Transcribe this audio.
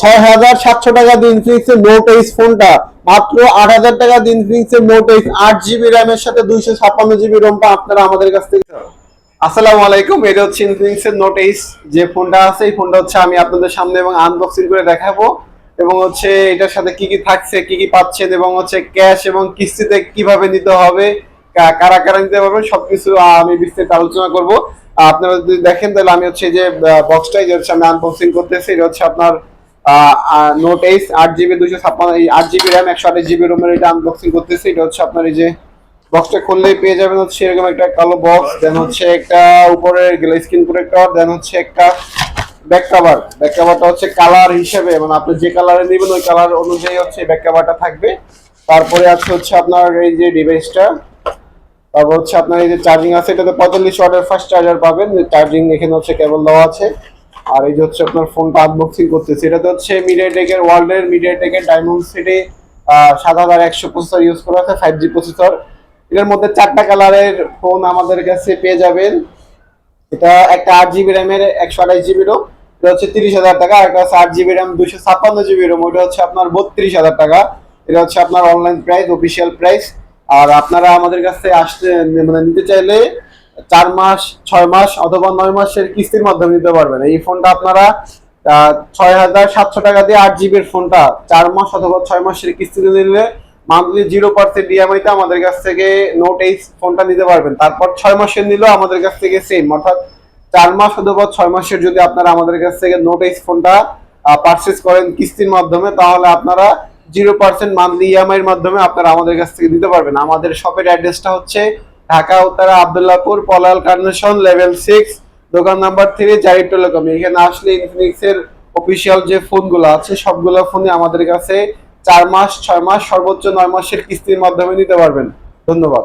ছয় হাজার সাতশো টাকা এর নোট এইচ ফোনটা মাত্র আট হাজার টাকা এর নোট এইচ আট জিবি র্যামের সাথে দুইশো ছাপ্পান্ন জিবি রোমটা আপনারা আমাদের কাছ থেকে আসসালামু আলাইকুম, এটা হচ্ছে ইনফিনিক্স এর নোট এইচ যে ফোনটা আছে, এই ফোনটা হচ্ছে আমি আপনাদের সামনে এবং আনবক্সিং করে দেখাবো। এবং হচ্ছে এটার সাথে কি কি থাকছে, কি কি পাচ্ছেন, এবং হচ্ছে ক্যাশ এবং কিস্তিতে কীভাবে নিতে হবে কারা কারা নিতে পারবেন, সবকিছু আমি বিস্তারিত আলোচনা করব। আপনারা যদি দেখেন, তাহলে আমি হচ্ছে যে বক্সটাই যে হচ্ছে আমি আনবক্সিং করতেছি, এটা হচ্ছে আপনার নোট এইচ আট জিবি দুশো ছাপ্পান্ন, এই আট জিবি র্যাম একশো আঠাশ জিবি রোমের এটা আনবক্সিং করতেছি। এটা হচ্ছে আপনার এই যে বক্সটা খুললেই পেয়ে যাবেন হচ্ছে এরকম একটা কালো বক্স দেন হচ্ছে একটা উপরে স্ক্রিন প্রোটেক্টর দেন হচ্ছে একটা ব্যাক কভার ব্যাক কভারটা হচ্ছে কালার হিসেবে মানে আপনি যে কালারে নেবেন, ওই কালার অনুযায়ী হচ্ছে ব্যাক কভারটা থাকবে। তারপরে আছে হচ্ছে আপনার এই যে ডিভাইসটা তারপর হচ্ছে আপনার এই যে চার্জিং আছে, এটাতে পঁয়তাল্লিশ ওয়াটের ফাস্ট চার্জার পাবেন। চার্জিং এখানে হচ্ছে কেবল দেওয়া আছে। আর এই যে হচ্ছে আপনার ফোনটা আনবক্সিং করতেছে। এটাতে হচ্ছে মিডিয়াটেকের ওয়ার্ল্ডের মিডিয়াটেকের ডায়মন্ড সিটি সাত হাজার একশো প্রসেসর ইউজ করা আছে ফাইভ জি প্রসেসর এটার মধ্যে চারটা কালারের ফোন আমাদের কাছে পেয়ে যাবেন। এটা একটা আট জিবি র্যামের একশো আঠাশ জিবি রোম এটা হচ্ছে তিরিশ হাজার টাকা। আর একটা হচ্ছে আট জিবি র্যাম দুশো ছাপ্পান্ন জিবি রোম ওইটা হচ্ছে আপনার বত্রিশ হাজার টাকা। এটা হচ্ছে আপনার অনলাইন প্রাইস অফিসিয়াল প্রাইস আর আপনারা আমাদের কাছে আসতে মানে নিতে চাইলে চার মাস, ছয় মাস অথবা নয় মাসের কিস্তির মাধ্যমে নিতে পারবেন। এই ফোনটা আপনারা ছয় হাজার সাতশো টাকা দিয়ে আট জিবির ফোনটা চার মাস অথবা ছয় মাসের কিস্তিতে নিলে মান্থলি জিরো পার্সেন্ট ইএমআই তে আমাদের কাছ থেকে নোট এইচ ফোনটা নিতে পারবেন। তারপর ছয় মাসের নিলেও আমাদের কাছ থেকে সেম অর্থাৎ চার মাস অথবা ছয় মাসের যদি আপনারা আমাদের কাছ থেকে নোট এইচ ফোনটা পারচেস করেন কিস্তির মাধ্যমে, তাহলে আপনারা জিরো পার্সেন্ট মান্থলি ইএমআই এর মাধ্যমে আপনারা আমাদের কাছ থেকে দিতে পারবেন। আমাদের শপের অ্যাড্রেসটা হচ্ছে ঢাকা, উত্তরা, আবদুল্লাপুর, পলাল কার্নেশন লেভেল সিক্স দোকান নাম্বার থ্রি জারি টেলিকম এখানে আসলে ইনফিনিক্স এর অফিসিয়াল যে ফোনগুলো আছে, সবগুলো ফোনে আমাদের কাছে চার মাস, ছয় মাস, সর্বোচ্চ নয় মাসের কিস্তির মাধ্যমে নিতে পারবেন। ধন্যবাদ।